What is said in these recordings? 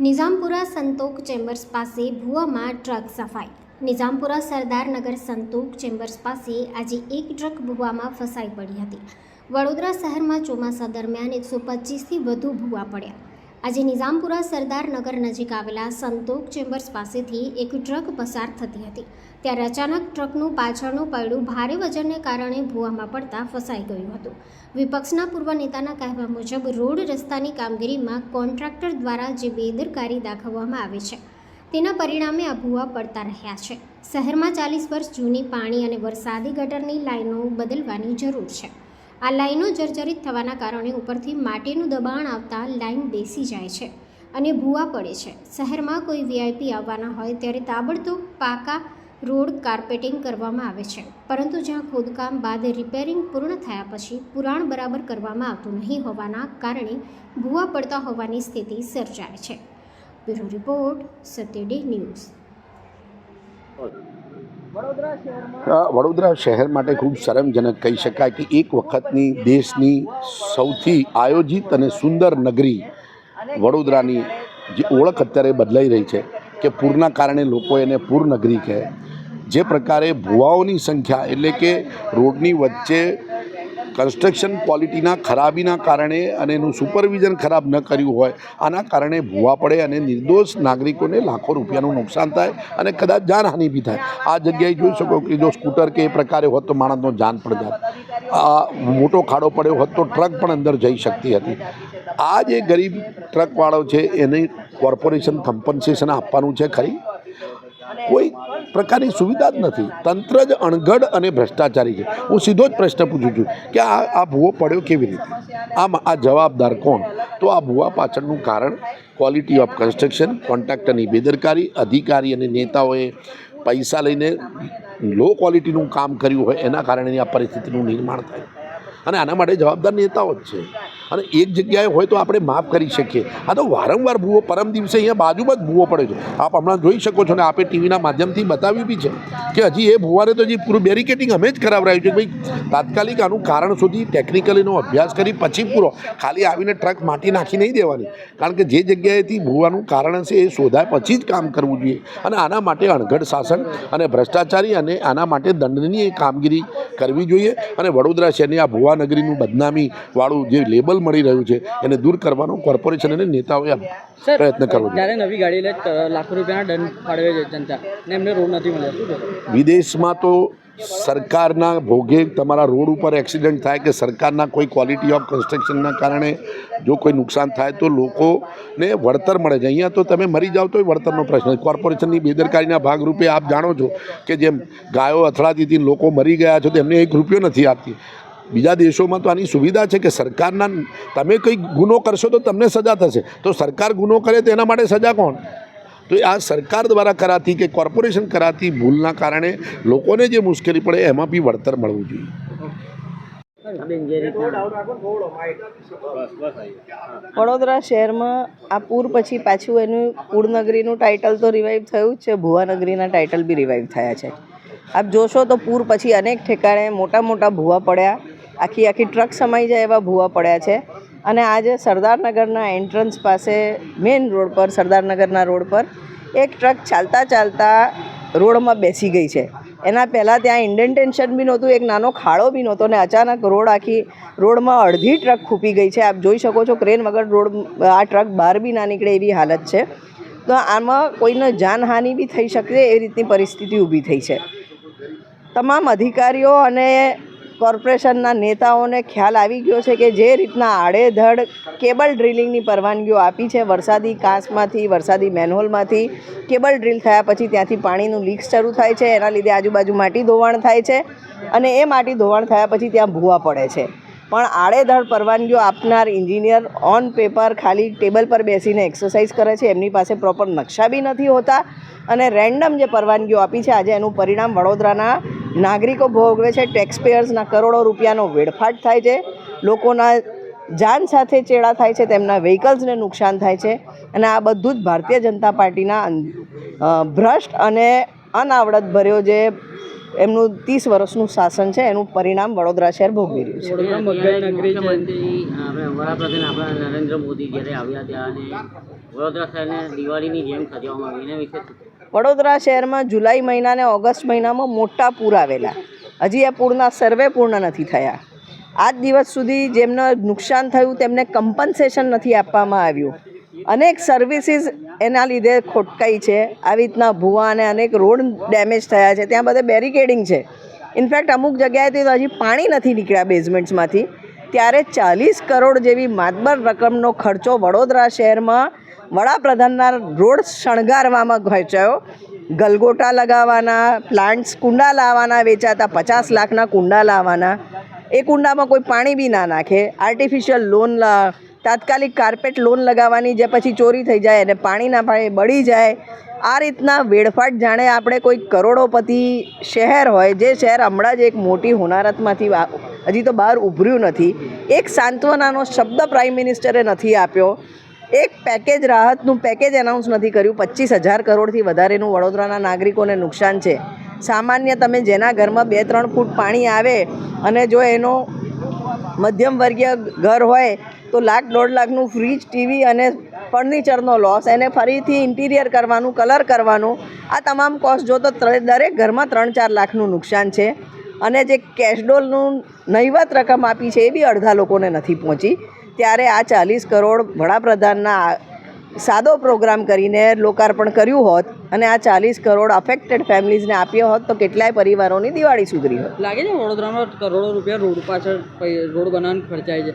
Nizampura Santok chambers પાસે ભૂવામાં truck સફાઈ. Nizampura Sardarnagar Santok chambers પાસે આજે એક ટ્રક ભૂવામાં ફસાઈ પડી હતી. વડોદરા શહેરમાં ચોમાસા દરમિયાન એકસો પચીસથી વધુ ભૂવા પડ્યા. આજે નિઝામપુરા સરદારનગર નજીક આવેલા સંતોક ચેમ્બર્સ પાસેથી એક ટ્રક પસાર થતી હતી. ત્યારે અચાનક ટ્રકનું પાછળનું પૈડું ભારે વજનને કારણે ભૂવામાં પડતા ફસાઈ ગયું હતું. વિપક્ષના પૂર્વ નેતાના કહેવા મુજબ, રોડ રસ્તાની કામગીરીમાં કોન્ટ્રાક્ટર દ્વારા જે બેદરકારી દાખવવામાં આવે છે, તેના પરિણામે આ ભૂવા પડતા રહ્યા છે. શહેરમાં ચાલીસ વર્ષ જૂની પાણી અને વરસાદી ગટરની લાઈનો બદલવાની જરૂર છે. આ લાઈનો જર્જરિત થવાના કારણે ઉપરથી માટીનું દબાણ આવતા લાઈન બેસી જાય છે અને ભૂવા પડે છે. શહેરમાં કોઈ વીઆઈપી આવવાના હોય ત્યારે તાબડતોબ પાકા રોડ કાર્પેટિંગ કરવામાં આવે છે. પરંતુ જ્યાં ખોદકામ બાદ રિપેરિંગ પૂર્ણ થયા પછી પુરાણ બરાબર કરવામાં આવતું નહીં હોવાના કારણે ભૂવા પડતા હોવાની સ્થિતિ સર્જાય છે. Bureau report Satya day news. Vadodara શહેર માટે ખૂબ શરમજનક કહી શકાય કે એક વખતની દેશની સૌથી આયોજિત અને સુંદર નગરી વડોદરાની જે ઓળખ અત્યારે બદલાઈ રહી છે કે પૂરના કારણે લોકો એને પૂર નગરી કહે. જે પ્રકારે ભુવાઓની સંખ્યા એટલે કે રોડની વચ્ચે કન્સ્ટ્રક્શન ક્વોલિટીના ખરાબીના કારણે અને એનું સુપરવિઝન ખરાબ ન કર્યું હોય, આના કારણે ભૂવા પડે અને નિર્દોષ નાગરિકોને લાખો રૂપિયાનું નુકસાન થાય અને કદાચ જાનહાનિ બી થાય. આ જગ્યાએ જોઈ શકો કે જો સ્કૂટર કે એ પ્રકારે હોત તો માણસનો જાન પણ જાત. આ મોટો ખાડો પડ્યો હોત તો ટ્રક પણ અંદર જઈ શકતી હતી. આ જે ગરીબ ટ્રકવાળો છે એને કોર્પોરેશન કમ્પન્સેશન આપવાનું છે ખરી? પ્રકારની સુવિધા જ નથી. તંત્ર જ અણઘડ અને ભ્રષ્ટાચારી છે. હું સીધો જ પ્રશ્ન પૂછું છું કે આ આ ભૂવો પડ્યો કેવી રીતે? આમ, આ જવાબદાર કોણ? તો આ ભૂવા પાછળનું કારણ ક્વોલિટી ઓફ કન્સ્ટ્રક્શન કોન્ટ્રાક્ટરની બેદરકારી, અધિકારી અને નેતાઓએ પૈસા લઈને લો ક્વોલિટીનું કામ કર્યું હોય એના કારણે આ પરિસ્થિતિનું નિર્માણ થાય. અને આના માટે જવાબદાર નેતાઓ જ છે. અને એક જગ્યાએ હોય તો આપણે માફ કરી શકીએ. આ તો વારંવાર ભૂવો પરમ દિવસે અહીંયા બાજુમાં જ ભૂવો પડે છે. આપ હમણાં જોઈ શકો છો ને, આપે ટીવીના માધ્યમથી બતાવ્યું બી છે કે હજી એ ભૂવાને તો હજી પૂરું બેરિકેટિંગ અમે જ કરાવરાયું છે ભાઈ તાત્કાલિક આનું કારણ સુધી ટેકનિકલીનો અભ્યાસ કરી પછી પૂરો. ખાલી આવીને ટ્રક માટી નાખી નહીં દેવાની. કારણ કે જે જગ્યાએથી ભૂવાનું કારણ હશે એ શોધાય પછી જ કામ કરવું જોઈએ. અને આના માટે અણઘડ શાસન અને ભ્રષ્ટાચારી અને આના માટે દંડનીય કામગીરી કરવી જોઈએ. અને વડોદરા શહેરની આ ભુવાનગરીનું બદનામીવાળું જે લેબલ મળી રહ્યું છે એને દૂર કરવાનો કોર્પોરેશન અને નેતાઓએ પ્રયત્ન કરવો જ્યારે નવી ગાડી લે લાખો રૂપિયાના દંડ ફાળવે છે જનતા ને એમને રોડ નથી મળ્યો. વિદેશમાં તો સરકારના ભોગે તમારા રોડ ઉપર એક્સિડન્ટ થાય કે સરકારના કોઈ ક્વોલિટી ઓફ કન્સ્ટ્રક્શનના કારણે જો કોઈ નુકસાન થાય તો લોકોને વળતર મળે છે. અહીંયા તો તમે મરી જાઓ તો વળતરનો પ્રશ્ન કોર્પોરેશનની બેદરકારીના ભાગરૂપે આપ જાણો છો કે જેમ ગાયો અથડાતીથી લોકો મરી ગયા છે તો એમને એક રૂપિયો નથી આપતી. બીજા દેશોમાં તો આની સુવિધા છે કે સરકારના તમે કંઈ ગુનો કરશો તો તમને સજા થશે. તો સરકાર ગુનો કરે તો એના માટે સજા કોણ? તો આ સરકાર દ્વારા કરાતી કે કોર્પોરેશન કરાતી ભૂલના કારણે લોકોને જે મુશ્કેલી પડે એમાં બી વળતર મળવું જોઈએ. વડોદરા શહેરમાં આ પૂર પછી પાછું એનું પૂરનગરીનું ટાઇટલ તો રિવાઈવ થયું જ છે, ભુવાનગરીના ટાઇટલ બી રિવાઈવ થયા છે. આપ જોશો તો પૂર પછી અનેક ઠેકાણે મોટા મોટા ભૂવા પડ્યા. આખી આખી ટ્રક સમાઈ જાય એવા ભૂવા પડ્યા છે. અને આજે સરદારનગરના એન્ટ્રન્સ પાસે મેઇન રોડ પર, સરદારનગરના રોડ પર એક ટ્રક ચાલતા ચાલતા રોડમાં બેસી ગઈ છે. એના પહેલાં ત્યાં ઇન્ડેન્ટેન્શન બી નહોતું, એક નાનો ખાડો બી નહોતો ને અચાનક રોડ આખી રોડમાં અડધી ટ્રક ખૂપી ગઈ છે. આપ જોઈ શકો છો ક્રેન વગર રોડ, આ ટ્રક બહાર બી ના નીકળે એવી હાલત છે. તો આમાં કોઈને જાનહાનિ બી થઈ શકે એ રીતની પરિસ્થિતિ ઊભી થઈ છે. તમામ અધિકારીઓ અને કોર્પોરેશનના નેતાઓને ખ્યાલ આવી ગયો છે કે જે રીતના આડેધડ કેબલ ડ્રિલિંગની પરવાનગીઓ આપી છે, વરસાદી કાંસમાંથી, વરસાદી મેનહોલમાંથી, કેબલ ડ્રિલ થયા પછી ત્યાંથી પાણીનું લીક શરૂ થાય છે, એના લીધે આજુબાજુ માટી ધોવાણ થાય છે અને એ માટી ધોવાણ થયા પછી ત્યાં ભૂવા પડે છે. પણ આડેધડ પરવાનગીઓ આપનાર એન્જિનિયર ઓન પેપર ખાલી ટેબલ પર બેસીને એક્સરસાઇઝ કરે છે, એમની પાસે પ્રોપર નકશા બી નથી હોતા અને રેન્ડમ જે પરવાનગીઓ આપી છે, આજે એનું પરિણામ વડોદરાના નાગરિકો ભોગવે છે ટેક્સપેયર્સના કરોડો રૂપિયાનો વેડફાટ થાય છે. લોકોના જાન સાથે ચેડા થાય છે તેમના વ્હીકલ્સને નુકસાન થાય છે. અને આ બધું જ ભારતીય જનતા પાર્ટીના ભ્રષ્ટ અને અનાવડત ભર્યો જે એમનું ત્રીસ વર્ષનું શાસન છે એનું પરિણામ વડોદરા શહેર ભોગવી રહ્યું છે. વડાપ્રધાન આપણા નરેન્દ્ર મોદી જ્યારે આવ્યા ત્યાં વડોદરા શહેરને દિવાળીની જેમ સજાવવામાં આવી. એના વિશે વડોદરા શહેરમાં જુલાઈ મહિના અને ઓગસ્ટ મહિનામાં મોટા પૂર આવેલા. હજી આ પૂરના સર્વે પૂર્ણ નથી થયા. આજ દિવસ સુધી જેમને નુકસાન થયું તેમને કમ્પન્સેશન નથી આપવામાં આવ્યું. અનેક સર્વિસીસ એના લીધે ખોટકાઈ છે. આવી રીતના ભૂવા અને અનેક રોડ ડેમેજ થયા છે. ત્યાં બધે બેરિકેડિંગ છે. ઇનફેક્ટ અમુક જગ્યાએથી તો હજી પાણી નથી નીકળ્યા બેઝમેન્ટ્સમાંથી ત્યારે ચાલીસ કરોડ જેવી માતબર રકમનો ખર્ચો વડોદરા શહેરમાં વડાપ્રધાનના રોડ શણગારવામાં ખર્ચાયો ગલગોટા લગાવવાના પ્લાન્ટ્સ કુંડા લાવવાના વેચાતા પચાસ લાખના કુંડા લાવવાના. એ કુંડામાં કોઈ પાણી બી ના નાખે. આર્ટિફિશિયલ લોન તાત્કાલિક કાર્પેટ લોન લગાવવાની જે પછી ચોરી થઈ જાય અને પાણી ના પાણી બળી જાય. આ રીતના વેડફાટ જાણે આપણે કોઈ કરોડોપતિ શહેર હોય, જે શહેર હમણાં જ એક મોટી હોનારતમાંથી હજી તો બહાર ઉભર્યું નથી. એક સાંત્વનાનો શબ્દ પ્રાઇમ મિનિસ્ટરે નથી આપ્યો. એક પેકેજ રાહતનું પેકેજ એનાઉન્સ નથી કર્યું. પચીસ હજાર કરોડથી વધારેનું વડોદરાના નાગરિકોને નુકસાન છે. સામાન્ય તમે જેના ઘરમાં બે ત્રણ ફૂટ પાણી આવે અને જો એનો મધ્યમ વર્ગીય ઘર હોય, તો લાખ, દોઢ લાખનું ફ્રીજ ટીવી અને ફર્નિચરનો લોસ એને ફરીથી ઇન્ટિરિયર કરવાનું કલર કરવાનું. આ તમામ કોસ્ટ જો તો દરેક ઘરમાં ત્રણ ચાર લાખનું નુકસાન છે. અને જે કેશડોલનું નહિવત રકમ આપી છે એ બી અડધા લોકોને નથી પહોંચી. ત્યારે આ ચાલીસ કરોડ વડાપ્રધાનના સાદો પ્રોગ્રામ કરીને લોકાર્પણ કર્યું હોત અને આ ચાલીસ કરોડ અફેક્ટેડ ફેમિલીઝને આપ્યો હોત તો કેટલાય પરિવારોની દિવાળી સુધરી હોત. લાગે છે વડોદરામાં કરોડો રૂપિયા રોડ પાછળ રોડ બનાવવાનું ખર્ચાય છે.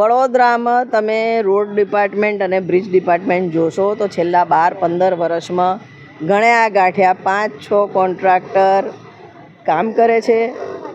વડોદરામાં તમે રોડ ડિપાર્ટમેન્ટ અને બ્રિજ ડિપાર્ટમેન્ટ જોશો તો છેલ્લા બાર પંદર વર્ષમાં ગણ્યા ગાંઠ્યા પાંચ છ કોન્ટ્રાક્ટર કામ કરે છે.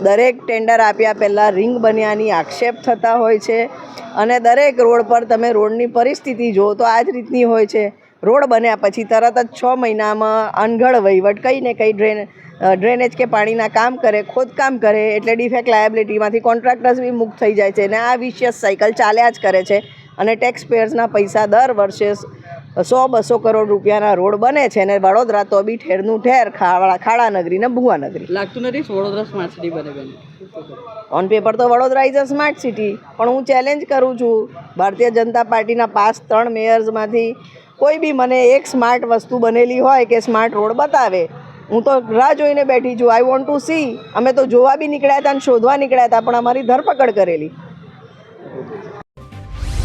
દરેક ટેન્ડર આપ્યા પહેલાં રિંગ બન્યાની આક્ષેપ થતા હોય છે અને દરેક રોડ પર તમે રોડની પરિસ્થિતિ જુઓ તો આ જ રીતની હોય છે. રોડ બન્યા પછી તરત જ છ મહિનામાં અનગઢ વહીવટ કંઈ ને કંઈ ડ્રેન ડ્રેનેજ કે પાણીના કામ કરે, ખોદકામ કરે એટલે ડિફેક્ટ લાયબિલિટીમાંથી કોન્ટ્રાક્ટર્સ બી મુક્ત થઈ જાય છે અને આ વિશિયસ સાયકલ ચાલ્યા જ કરે છે. અને ટેક્સ પેયર્સના પૈસા દર વર્ષે સો બસો કરોડ રૂપિયાના રોડ બને છે અને વડોદરા તો બી ઠેરનું ઠેર ખાવાળા ખાડા નગરી ને ભુવા નગરી લાગતું નથી વડોદરા સ્માર્ટ સિટી બને બેન. ઓન પેપર તો Vadodara is a smart city પણ હું ચેલેન્જ કરું છું. ભારતીય જનતા પાર્ટીના પાસ ત્રણ મેયર્સમાંથી કોઈ બી મને એક સ્માર્ટ વસ્તુ બનેલી હોય કે સ્માર્ટ રોડ બતાવે હું તો રાહ જોઈને બેઠી છું. આઈ વોન્ટ ટુ સી અમે તો જોવા બી નીકળ્યા હતા અને શોધવા નીકળ્યા હતા પણ અમારી ધરપકડ કરેલી.